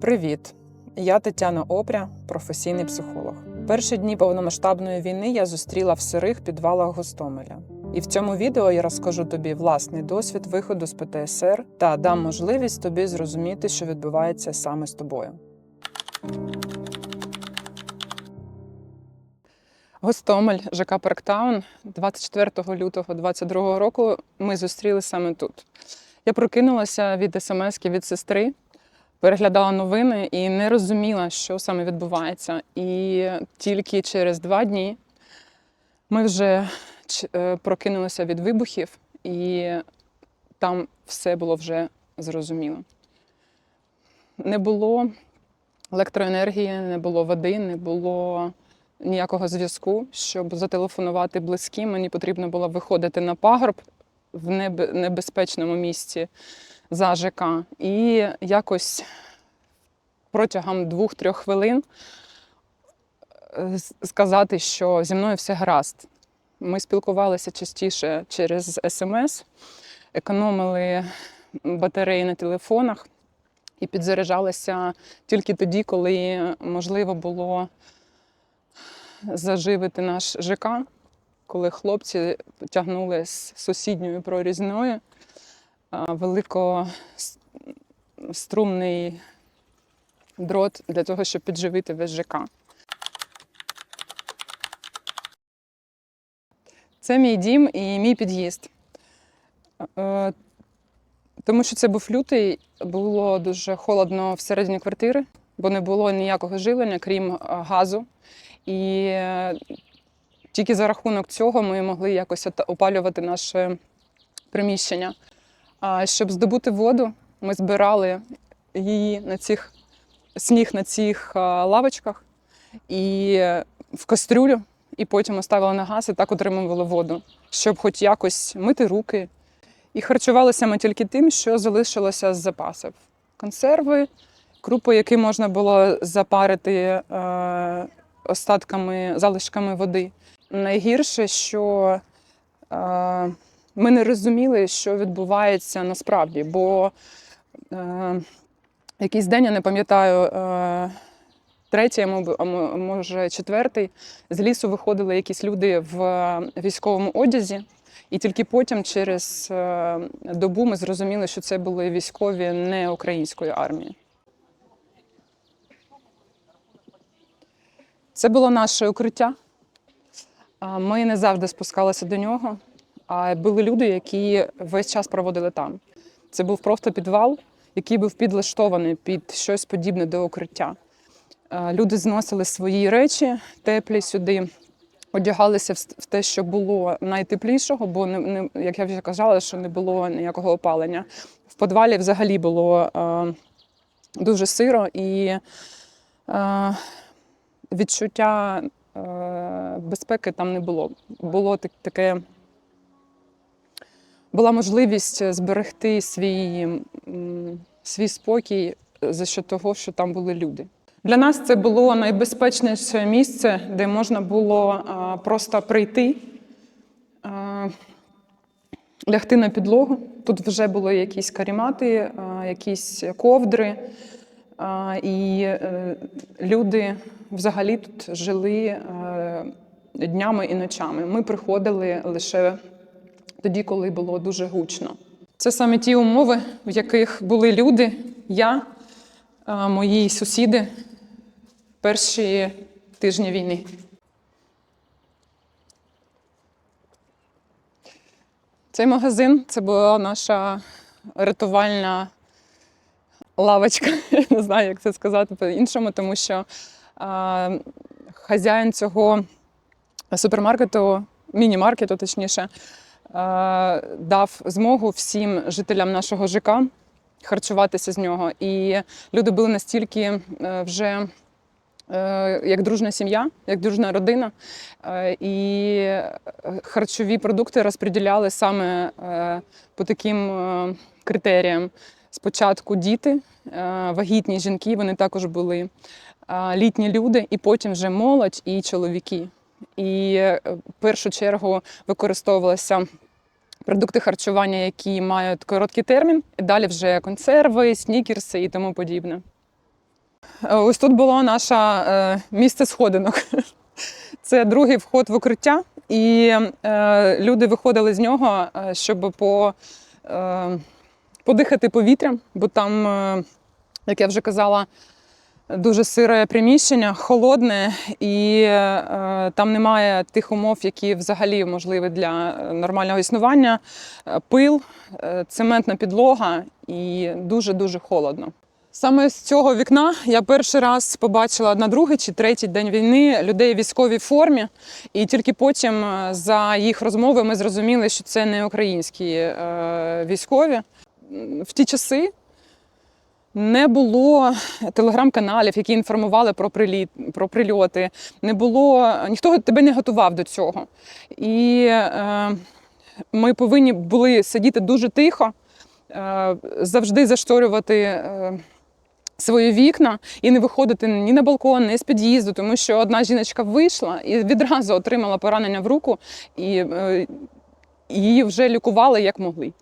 Привіт! Я Тетяна Опря, професійний психолог. Перші дні повномасштабної війни я зустріла в сирих підвалах Гостомеля. І в цьому відео я розкажу тобі власний досвід виходу з ПТСР та дам можливість тобі зрозуміти, що відбувається саме з тобою. Гостомель, ЖК Парктаун, 24 лютого 2022 року ми зустріли саме тут. Я прокинулася від смс від сестри, переглядала новини і не розуміла, що саме відбувається. І тільки через два дні ми вже е, прокинулися від вибухів, і там все було вже зрозуміло. Не було електроенергії, не було води, не було ніякого зв'язку. Щоб зателефонувати близьким, мені потрібно було виходити на пагорб в небезпечному місці за ЖК. І якось протягом двох-трьох хвилин е, сказати, що зі мною все гаразд. Ми спілкувалися частіше через смс, економили батареї на телефонах і підзаряджалися тільки тоді, коли можливо було заживити наш ЖК, коли хлопці тягнули з сусідньою прорізною а, великострумний дрот для того, щоб підживити весь ЖК. Це мій дім і мій під'їзд. Е, Тому що це був лютий, було дуже холодно всередині квартири, бо не було ніякого живлення, крім е, газу. І е, тільки за рахунок цього ми могли якось опалювати наше приміщення. А щоб здобути воду, ми збирали її на цих сніг на цих лавочках і в кастрюлю, і потім ставили на газ і так отримували воду, щоб хоч якось мити руки. І харчувалися ми тільки тим, що залишилося з запасів: консерви, крупи, які можна було запарити е, остатками, залишками води. Найгірше, що е, ми не розуміли, що відбувається насправді, бо е, якийсь день, я не пам'ятаю, е, третій, а мо- а мо- може четвертий, з лісу виходили якісь люди в військовому одязі. І тільки потім, через е, добу, ми зрозуміли, що це були військові не української армії. Це було наше укриття. Ми не завжди спускалися до нього, а були люди, які весь час проводили там. Це був просто підвал, який був підлаштований під щось подібне до укриття. Е, Люди зносили свої речі теплі сюди, одягалися в те, що було найтеплішого, бо не, не, як я вже казала, що не було ніякого опалення. В підвалі взагалі було е, дуже сиро і е, відчуття е, безпеки там не було. Було так- таке. Була можливість зберегти свій, свій спокій за що того, що там були люди. Для нас це було найбезпечніше місце, де можна було а, просто прийти, лягти на підлогу. Тут вже були якісь карімати, якісь ковдри. І е, люди взагалі тут жили е, днями і ночами. Ми приходили лише тоді, коли було дуже гучно. Це саме ті умови, в яких були люди, я, мої сусіди перші тижні війни. Цей магазин це була наша рятувальна лавочка. Я не знаю, як це сказати по-іншому, тому що а, хазяїн цього супермаркету, міні-маркету, точніше, дав змогу всім жителям нашого ЖК харчуватися з нього. І люди були настільки е, вже е, як дружна сім'я, як дружна родина. Е, І е, харчові продукти розподіляли саме е, по таким е, критеріям. Спочатку діти, е, вагітні жінки, вони також були е, літні люди, і потім вже молодь і чоловіки. І е, в першу чергу використовувалися продукти харчування, які мають короткий термін, і далі вже консерви, снікерси і тому подібне. Е, Ось тут було наше е, місце сходинок. Це другий вход в укриття, і люди виходили з нього, щоб по, подихати повітрям, бо там, як я вже казала, дуже сире приміщення, холодне, і е, там немає тих умов, які взагалі можливі для е, нормального існування. Е, Пил, цементна підлога і дуже-дуже холодно. Саме з цього вікна я перший раз побачила на другий чи третій день війни людей в військовій формі, і тільки потім за їх розмови ми зрозуміли, що це не українські військові. В ті часи не було телеграм-каналів, які інформували про приліт, про прильоти. Не було ніхто тебе не готував до цього. І е, ми повинні були сидіти дуже тихо, е, завжди зашторювати. Е, Свої вікна і не виходити ні на балкон, ні з під'їзду, тому що одна жіночка вийшла і відразу отримала поранення в руку, і е, її вже лікували як могли.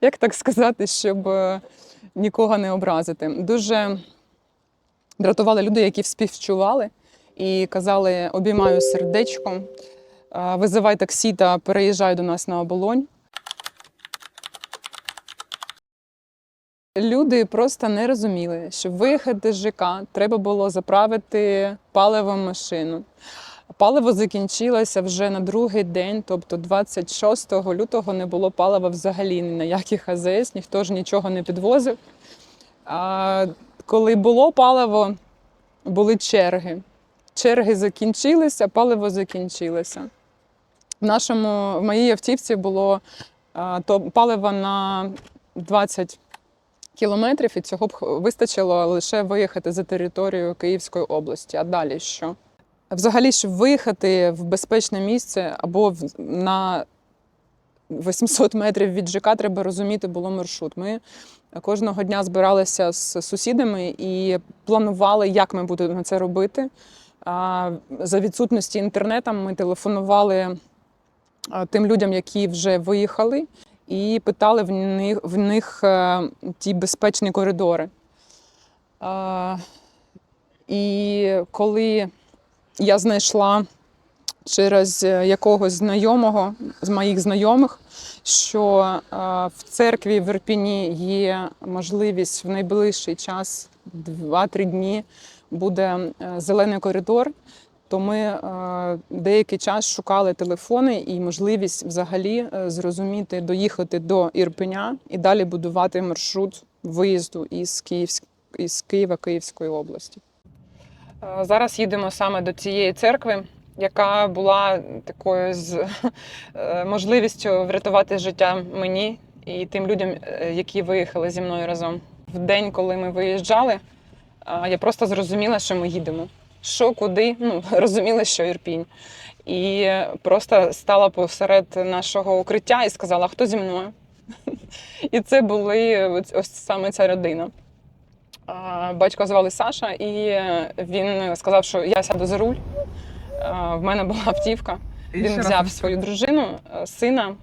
Як так сказати, щоб е, нікого не образити? Дуже дратували люди, які співчували і казали: обіймаю сердечком, е, визивай таксі та переїжджай до нас на оболонь. Люди просто не розуміли, що виїхати з ЖК треба було заправити паливом машину. Паливо закінчилося вже на другий день, тобто 26 лютого не було палива взагалі ні на яких АЗС, ніхто ж нічого не підвозив. А коли було паливо, були черги. Черги закінчилися, паливо закінчилося. В нашому в моїй автівці було а, то паливо на 20 кілометрів, і цього б вистачило лише виїхати за територію Київської області. А далі що? Взагалі, щоб виїхати в безпечне місце або на 800 метрів від ЖК, треба розуміти було маршрут. Ми кожного дня збиралися з сусідами і планували, як ми будемо це робити. За відсутності інтернету ми телефонували тим людям, які вже виїхали, і питали в них, в них е, ті безпечні коридори. І коли я знайшла через е, якогось знайомого з моїх знайомих, що е, в церкві в Ірпіні є можливість в найближчий час, 2-3 дні, буде е, зелений коридор. То ми деякий час шукали телефони і можливість взагалі зрозуміти, доїхати до Ірпеня і далі будувати маршрут виїзду із, Київськ... із Києва Київської області. Е, Зараз їдемо саме до цієї церкви, яка була такою з е, можливістю врятувати життя мені і тим людям, е, які виїхали зі мною разом. В день, коли ми виїжджали, я просто зрозуміла, що ми їдемо. Що, куди, ну розуміла, що Ірпінь. І просто стала посеред нашого укриття і сказала, хто зі мною. І це були ось саме ця родина. А, Батька звали Саша, і він сказав, що я сяду за руль. В мене була автівка. Він взяв свою дружину, е, сина,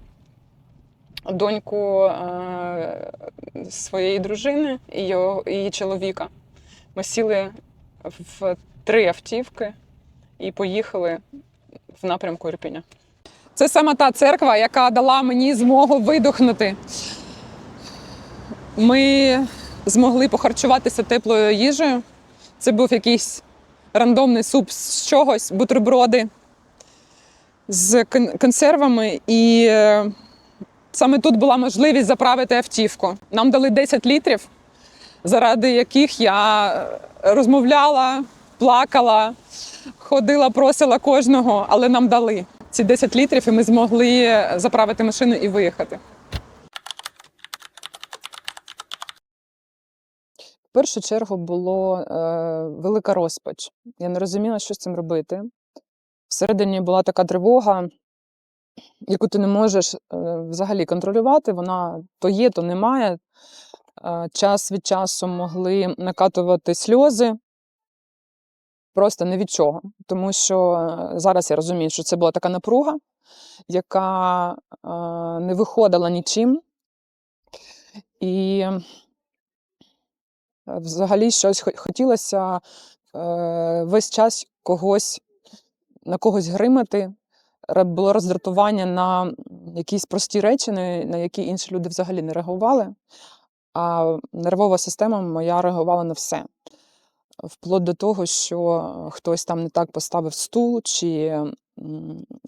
доньку е, своєї дружини і його, і її чоловіка. Ми сіли в три автівки і поїхали в напрямку Ірпіня. Це саме та церква, яка дала мені змогу видохнути. Ми змогли похарчуватися теплою їжею. Це був якийсь рандомний суп з чогось, бутерброди з консервами. І е, саме тут була можливість заправити автівку. Нам дали 10 літрів, заради яких я е, розмовляла, плакала, ходила, просила кожного, але нам дали ці 10 літрів, і ми змогли заправити машину і виїхати. Першу чергу було е, велика розпач. Я не розуміла, що з цим робити. Всередині була така тривога, яку ти не можеш е, взагалі контролювати. Вона то є, то немає. Е, час від часу могли накатувати сльози. Просто не від чого. Тому що е, зараз я розумію, що це була така напруга, яка е, не виходила нічим. І взагалі щось хотілося е, весь час когось на когось гримати. Було роздратування на якісь прості речі, на які інші люди взагалі не реагували. А нервова система моя реагувала на все. Вплоть до того, що хтось там не так поставив стул, чи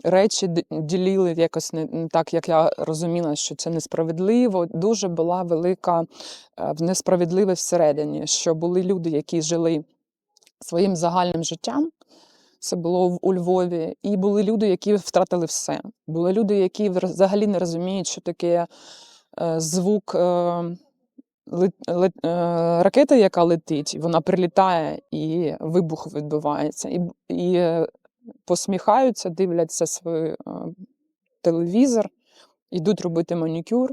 речі ділили якось не, так, як я розуміла, що це несправедливо. Дуже була велика е, в несправедливе всередині, що були люди, які жили своїм загальним життям. Це було у Львові, і були люди, які втратили все. Були люди, які взагалі не розуміють, що таке е, звук е, ракети, яка летить, вона прилітає і вибух відбувається. І, і посміхаються, дивляться свій е, телевізор, йдуть робити манікюр.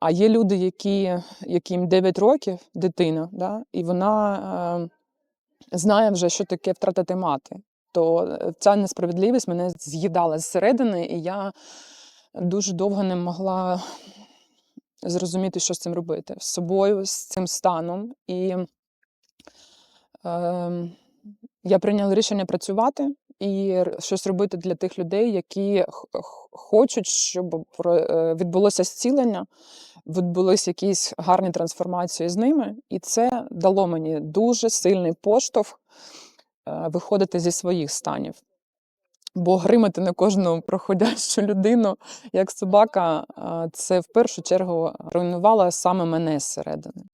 А є люди, які, яким 9 років дитина, да, і вона е, знає вже, що таке втратити мати. То е, ця несправедливість мене з'їдала зсередини, і я дуже довго не могла зрозуміти, що з цим робити з собою, з цим станом. І е, я прийняла рішення працювати і щось робити для тих людей, які хочуть, щоб е, відбулося зцілення, відбулися якісь гарні трансформації з ними. І це дало мені дуже сильний поштовх е, виходити зі своїх станів. Бо гримати на кожну проходящу людину, як собака, це в першу чергу руйнувало саме мене зсередини.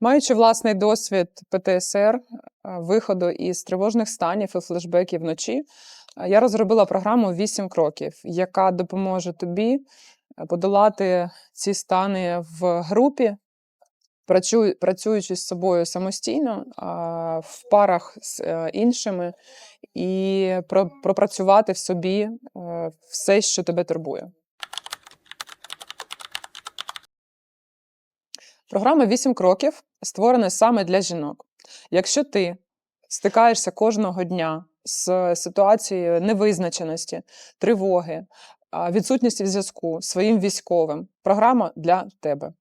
Маючи власний досвід ПТСР, виходу із тривожних станів і флешбеків вночі, я розробила програму «8 кроків, яка допоможе тобі е, подолати ці стани в групі, працюючи з собою самостійно, в парах з е, іншими, і пропрацювати в собі е, все, що тебе турбує. Програма «8 кроків створена саме для жінок. Якщо ти стикаєшся кожного дня з ситуацією невизначеності, тривоги, відсутністю зв'язку своїм військовим, програма для тебе.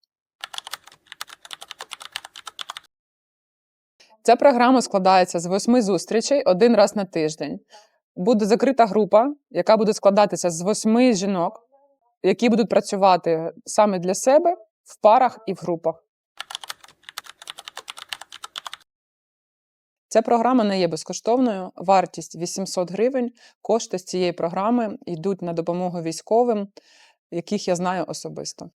Ця програма складається з восьми зустрічей один раз на тиждень. Буде закрита група, яка буде складатися з восьми жінок, які будуть працювати саме для себе в парах і в групах. Ця програма не є безкоштовною. Вартість 800 гривень. Кошти з цієї програми йдуть на допомогу військовим, яких я знаю особисто.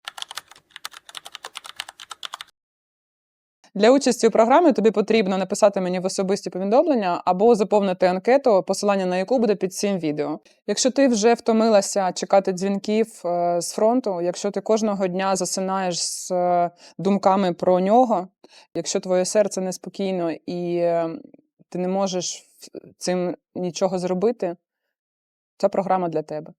Для участі у програмі тобі потрібно написати мені в особисті повідомлення або заповнити анкету, посилання на яку буде під цим відео. Якщо ти вже втомилася чекати дзвінків е, з фронту, якщо ти кожного дня засинаєш з е, думками про нього, якщо твоє серце неспокійно і е, ти не можеш цим нічого зробити, ця програма для тебе.